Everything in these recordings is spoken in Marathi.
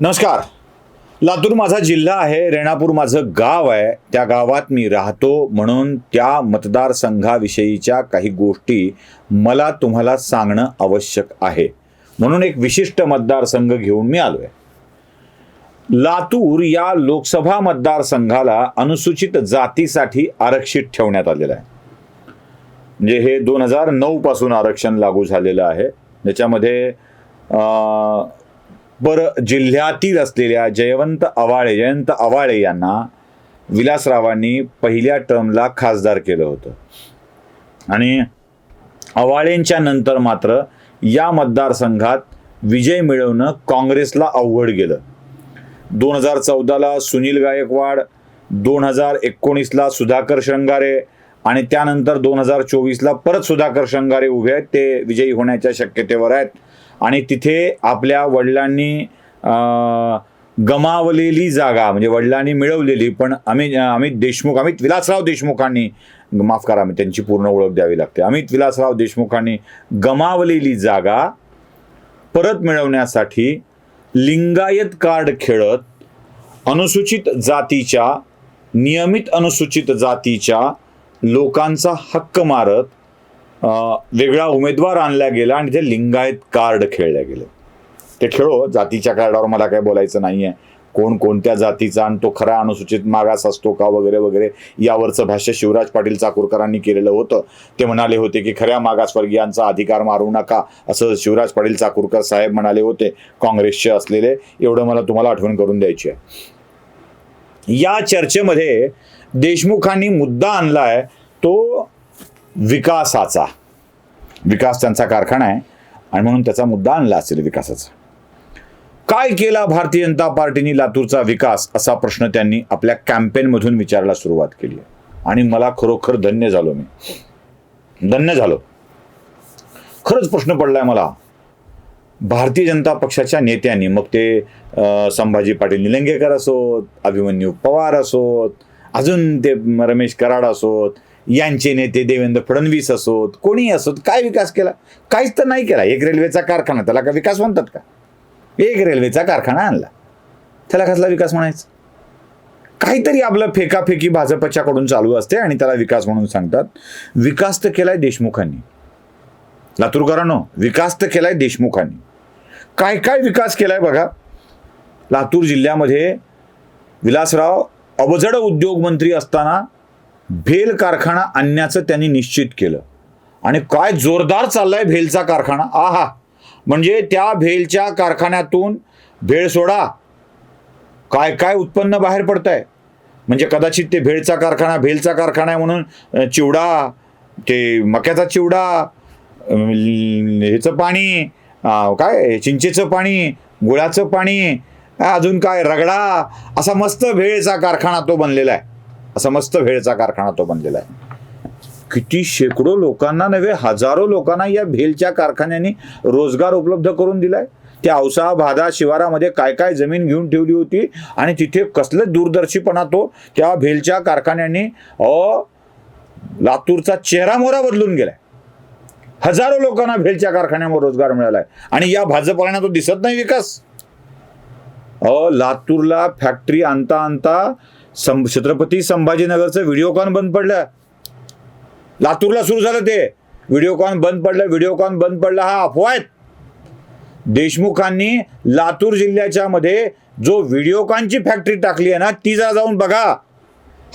नमस्कार. लातूर माझा जिल्हा आहे रेणापूर माझं गाव आहे. त्या गावात मी राहतो म्हणून त्या मतदारसंघाविषयीच्या काही गोष्टी मला तुम्हाला सांगणं आवश्यक आहे. म्हणून एक विशिष्ट मतदारसंघ घेऊन मी आलो आहे लातूर या लोकसभा मतदारसंघाला अनुसूचित जातीसाठी आरक्षित ठेवण्यात आलेलं आहे. म्हणजे हे दोन हजार नऊपासून आरक्षण लागू झालेलं आहे. ज्याच्यामध्ये बरं जिल्ह्यातील असलेल्या जयवंत आवाळे जयंत आवाळे यांना विलासरावांनी पहिल्या टर्मला खासदार केलं होतं. आणि आवाळेंच्या नंतर मात्र या मतदारसंघात विजय मिळवणं काँग्रेसला अवघड गेलं. दोन हजार चौदाला सुनील गायकवाड दोन हजार एकोणीसला सुधाकर शृंगारे आणि त्यानंतर दोन हजार चोवीसला परत सुधाकर शृंगारे उभे आहेत. ते विजयी होण्याच्या शक्यतेवर आहेत. आणि तिथे आपल्या वडिलांनी गमावलेली जागा म्हणजे वडिलांनी मिळवलेली पण अमित अमित देशमुख अमित विलासराव देशमुखांनी माफ करा मी त्यांची पूर्ण ओळख द्यावी लागते. अमित विलासराव देशमुखांनी गमावलेली जागा परत मिळवण्यासाठी लिंगायत कार्ड खेळत अनुसूचित जातीच्या नियमित अनुसूचित जातीच्या लोकांचा हक्क मारत वेगळा उमेदवार आणला गेला आणि ते लिंगायत कार्ड खेळल्या गेलं. ते खेळो जातीच्या कार्डावर मला काय बोलायचं नाहीये. कोण कोणत्या जातीचा आणि तो खरा अनुसूचित मागास असतो का वगैरे वगैरे यावरचं भाष्य शिवराज पाटील चाकूरकरांनी केलेलं होतं. ते म्हणाले होते की खऱ्या मागासवर्गीयांचा अधिकार मारू नका असं शिवराज पाटील चाकूरकर साहेब म्हणाले होते. काँग्रेसचे असलेले एवढं मला तुम्हाला आठवण करून द्यायची आहे. या चर्चेमध्ये देशमुखांनी मुद्दा आणला आहे तो विकासाचा. विकास त्यांचा कारखाना आहे आणि म्हणून त्याचा मुद्दा आणला असेल विकासाचा. काय केला भारतीय जनता पार्टीने लातूरचा विकास असा प्रश्न त्यांनी आपल्या कॅम्पेनमधून विचारायला सुरुवात केली आणि मला खरोखर धन्य झालो मी. धन्य झालो. खरंच प्रश्न पडलाय मला. भारतीय जनता पक्षाच्या नेत्यांनी मग ते संभाजी पाटील निलंगेकर असोत अभिमन्यू पवार असोत अजून ते रमेश कराड असोत यांचे नेते देवेंद्र फडणवीस असोत कोणी असोत काय विकास केला? काहीच तर नाही केला. एक रेल्वेचा कारखाना त्याला का विकास म्हणतात का? एक रेल्वेचा कारखाना आणला. त्याला कसला विकास म्हणायचा? काहीतरी आपलं फेकाफेकी भाजपच्याकडून चालू असते आणि त्याला विकास म्हणून सांगतात. विकास तर केलाय देशमुखांनी. लातूरकरांनो विकास तर केलाय देशमुखांनी. काय काय विकास केलाय बघा? लातूर जिल्ह्यामध्ये विलासराव अवजड उद्योग मंत्री असताना भेल कारखाना आणण्याचं त्यांनी निश्चित केलं. आणि काय जोरदार चाललाय भेलचा कारखाना? आहा. म्हणजे त्या भेलच्या कारखान्यातून भेळ सोडा. काय काय उत्पन्न बाहेर पडत आहे म्हणजे कदाचित ते भेळचा कारखाना भेलचा कारखाना आहे म्हणून चिवडा ते मक्याचा चिवडा ह्याचं पाणी काय चिंचेचं पाणी गुळाचं पाणी अजून काय रगडा असा मस्त भेळचा कारखाना तो बनलेला आहे. असा मस्त भेळचा कारखाना तो बनलेला आहे. किती शेकडो लोकांना नव्हे हजारो लोकांना या भेलच्या कारखान्याने रोजगार उपलब्ध करून दिलाय. त्या औसा भादा शिवारामध्ये काय काय जमीन घेऊन ठेवली होती आणि तिथे कसलं दूरदर्शीपणा तो त्या भेलच्या कारखान्याने अ लातूरचा चेहरा मोहरा बदलून गेलाय. हजारो लोकांना भेलच्या कारखान्यावर रोजगार मिळालाय. आणि या भाजपाला तो दिसत नाही विकास. अ लातूरला फॅक्टरी आणता आणता सं छत्रपती संभाजीनगरचं व्हिडिओकॉन बंद पडलं. लातूरला सुरू झालं ते. व्हिडिओकॉन बंद पडलं व्हिडिओकॉन बंद पडलं हा अफवा आहेत देशमुखांनी लातूर जिल्ह्याच्या मध्ये जो व्हिडिओकॉनची फॅक्टरी टाकली आहे ना ती जरा जाऊन बघा.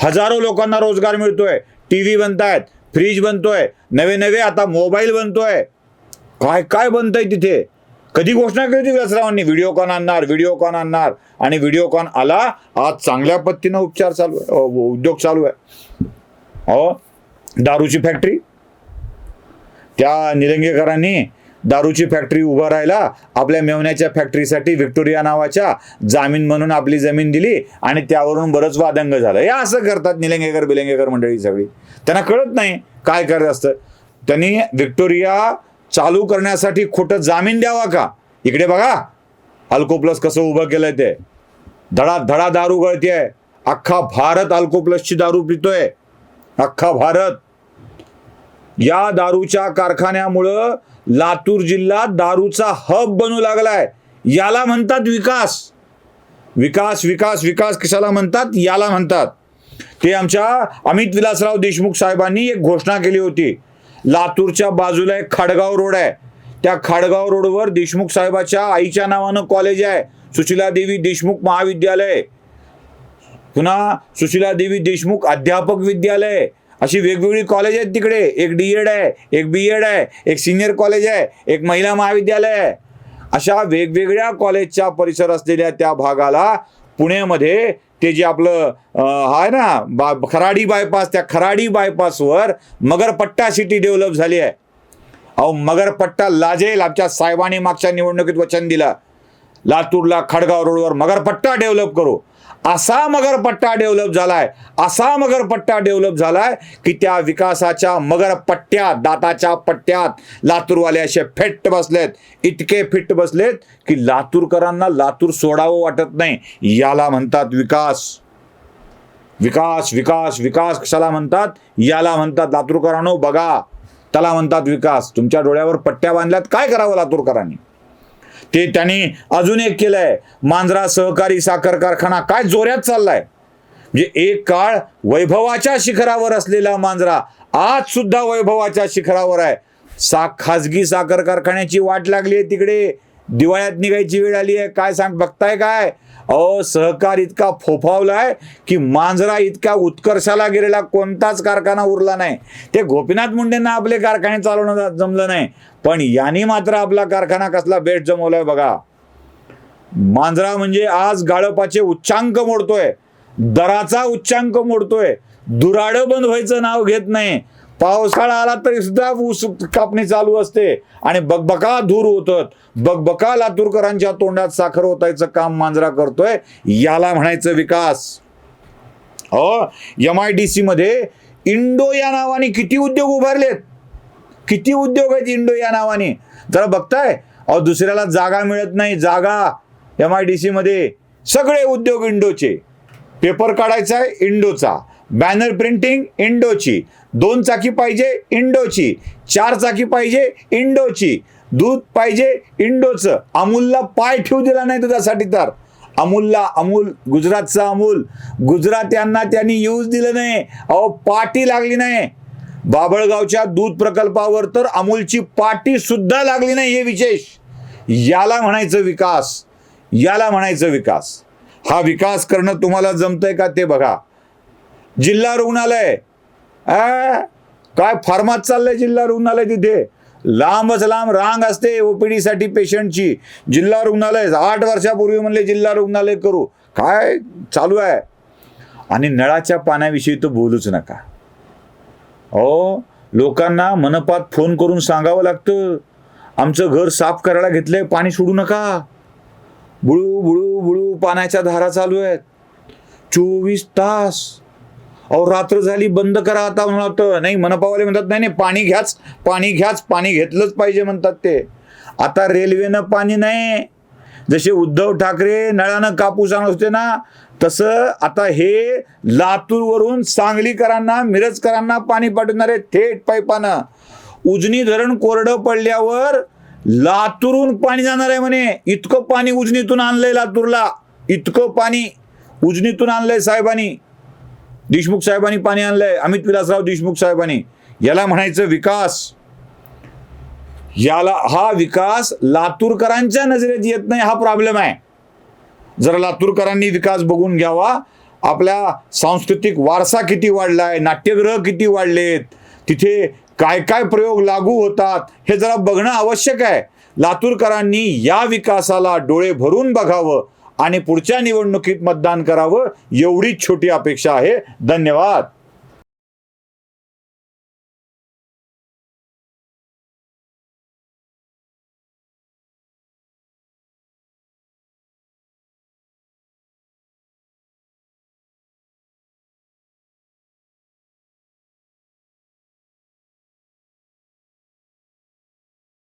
हजारो लोकांना रोजगार मिळतोय. टी व्ही बनतायत फ्रीज बनतोय नवे नवे आता मोबाईल बनतोय. काय काय बनतंय तिथे? कधी घोषणा केली होती व्हिडिओ व्हिडिओकॉन आणणार व्हिडिओकॉन आणणार. आणि व्हिडिओकॉन आला आज चांगल्या पद्धतीनं उपचार चालू आहे उद्योग चालू आहे. हो दारूची फॅक्टरी त्या निलंगेकरांनी दारूची फॅक्टरी उभा राहिला आपल्या मेवण्याच्या फॅक्टरीसाठी व्हिक्टोरिया नावाच्या जामीन म्हणून आपली जमीन दिली आणि त्यावरून बरंच वादंग झालं. हे असं करतात निलंगेकर बिलंगेकर मंडळी सगळी. त्यांना कळत नाही काय करत असतं. त्यांनी व्हिक्टोरिया चालू करण्यासाठी खोटं जामीन द्यावा का? इकडे बघा. अल्को प्लस कसं उभं केलंय ते. धडा धडा दारू गळतीय. अख्खा भारत अल्को प्लसची दारू पितोय. अख्खा भारत. या दारूच्या कारखान्यामुळं लातूर जिल्हा दारूचा हब बनू लागलाय. याला म्हणतात विकास. विकास विकास विकास कशाला म्हणतात? याला म्हणतात. ते आमच्या अमित विलासराव देशमुख साहेबांनी एक घोषणा केली होती. लातूरच्या बाजूला एक खाडगाव रोड आहे. त्या खाडगाव रोडवर देशमुख साहेबाच्या आईच्या नावानं कॉलेज आहे. सुशिला देवी देशमुख महाविद्यालय. पुन्हा सुशिला देवी देशमुख अध्यापक विद्यालय. अशी वेगवेगळी कॉलेज आहेत तिकडे. एक डी एड आहे एक बी एड आहे एक सिनियर कॉलेज आहे एक महिला महाविद्यालय. आहे अशा वेगवेगळ्या कॉलेजच्या परिसर असलेल्या त्या भागाला पुण्यामध्ये ते जे आपलं आहे ना बा खराडी बायपास त्या खराडी बायपासवर मगरपट्टा सिटी डेव्हलप झाली आहे. अहो मगरपट्टा लाजेल आमच्या साहेबांनी मागच्या निवडणुकीत वचन दिलं. लातूरला खडगाव रोडवर मगरपट्टा डेव्हलप करू. असा मगरपट्टा डेव्हलप झालाय असा मगरपट्टा डेव्हलप झालाय की त्या विकासाच्या मगरपट्ट्यात दाताच्या पट्ट्यात लातूरवाले असे फिट्ट बसलेत इतके फिट्ट बसलेत की लातूरकरांना लातूर सोडावं वाटत नाही. याला म्हणतात विकास. विकास विकास विकास कशाला म्हणतात? याला म्हणतात लातूरकरांनो बघा. त्याला म्हणतात विकास. तुमच्या डोळ्यावर पट्ट्या बांधल्यात काय करावं लातूरकरांनी? ते त्यांनी अजून एक केलंय. मांजरा सहकारी साखर कारखाना काय जोऱ्यात चाललाय? म्हणजे एक काळ वैभवाच्या शिखरावर असलेला मांजरा आज सुद्धा वैभवाच्या शिखरावर आहे. सा खाजगी साखर कारखान्याची वाट लागली आहे तिकडे. दिवाळ्यात निघायची वेळ आली आहे काय सांग बघताय काय? अहो सहकार इतका फोफावलाय की मांजरा इतका उत्कर्षाला गेलेला कोणताच कारखाना उरला नाही. ते गोपीनाथ मुंडेंना आपले कारखाने चालवणं जमलं नाही. पण यांनी मात्र आपला कारखाना कसला बेट जमवलाय बघा. मांजरा म्हणजे आज गाळपाचे उच्चांक मोडतोय. दराचा उच्चांक मोडतोय. दुराडं बंद व्हायचं नाव घेत नाही. पावसाळा आला तरी सुद्धा ऊस कापणी चालू असते. आणि बकबका धूर होतात. बकबका लातूरकरांच्या तोंडात साखर होतायचं काम मांजरा करतोय. याला म्हणायचं विकास. हो एम आय डी सी मध्ये इंडो या नावाने किती उद्योग उभारलेत? किती उद्योग आहेत इंडो या नावाने? जरा बघताय? अहो दुसऱ्याला जागा मिळत नाही. जागा एम आय डी सी मध्ये सगळे उद्योग इंडोचे. पेपर काढायचा आहे इंडोचा. Banner printing इंडोची. दोन चाकी पाहिजे इंडोची. चार चाकी पाहिजे इंडोची. दूध पाहिजे इंडोचं. अमूलला पाय ठेवू दिला नाही दुधासाठी तर. अमूलला अमूल गुजरातचा अमूल. गुजरात्यांना त्यांनी यूज दिलं नाही. अहो पाटी लागली नाही. बाबळगावच्या दूध प्रकल्पावर तर अमूलची पाटी सुद्धा लागली नाही हे विशेष. याला म्हणायचं विकास. याला म्हणायचं विकास. हा विकास करणं तुम्हाला जमतंय का ते बघा. जिल्हा रुग्णालय. काय फार्मात चाललंय जिल्हा रुग्णालय तिथे? लांबच लांब रांग असते ओपीडीसाठी पेशंटची. जिल्हा रुग्णालय आठ वर्षापूर्वी म्हणले जिल्हा रुग्णालय करू. काय चालू आहे? आणि नळाच्या पाण्याविषयी तर बोलूच नका. हो लोकांना मनपात फोन करून सांगावं लागतं. आमचं घर साफ करायला घेतलंय पाणी सोडू नका. बुळू बुळू बुळू पाण्याच्या धारा चालू आहेत. चोवीस तास. अहो रात्र झाली बंद करा आता म्हणत नाही मनपावाले म्हणतात नाही नाही पाणी घ्याच पाणी घ्याच पाणी घेतलंच पाहिजे म्हणतात ते. आता रेल्वेनं पाणी नाही. जसे उद्धव ठाकरे नळानं कापूस आणत होते ना तसं आता हे लातूरवरून सांगलीकरांना मिरजकरांना पाणी पाठवणारे थेट पाईपानं. उजनी धरण कोरडं पडल्यावर लातूरहून पाणी जाणार आहे म्हणे. इतकं पाणी उजनीतून आणलंय लातूरला. इतकं पाणी उजनीतून आणलंय साहेबांनी. देशमुख साहेबांनी पाणी आणलंय अमित विलासराव देशमुख साहेबांनी. याला म्हणायचं विकास. याला हा विकास लातूरकरांच्या नजरेत येत नाही हा प्रॉब्लेम आहे. जर लातूरकरांनी विकास बघून घ्यावा. आपल्या सांस्कृतिक वारसा किती वाढलाय नाट्यगृह किती वाढलेत तिथे काय काय प्रयोग लागू होतात हे जरा बघणं आवश्यक आहे. लातूरकरांनी या विकासाला डोळे भरून बघावं. आणि पुढच्या निवडणुकीत मतदान करावं एवढीच छोटी अपेक्षा आहे. धन्यवाद.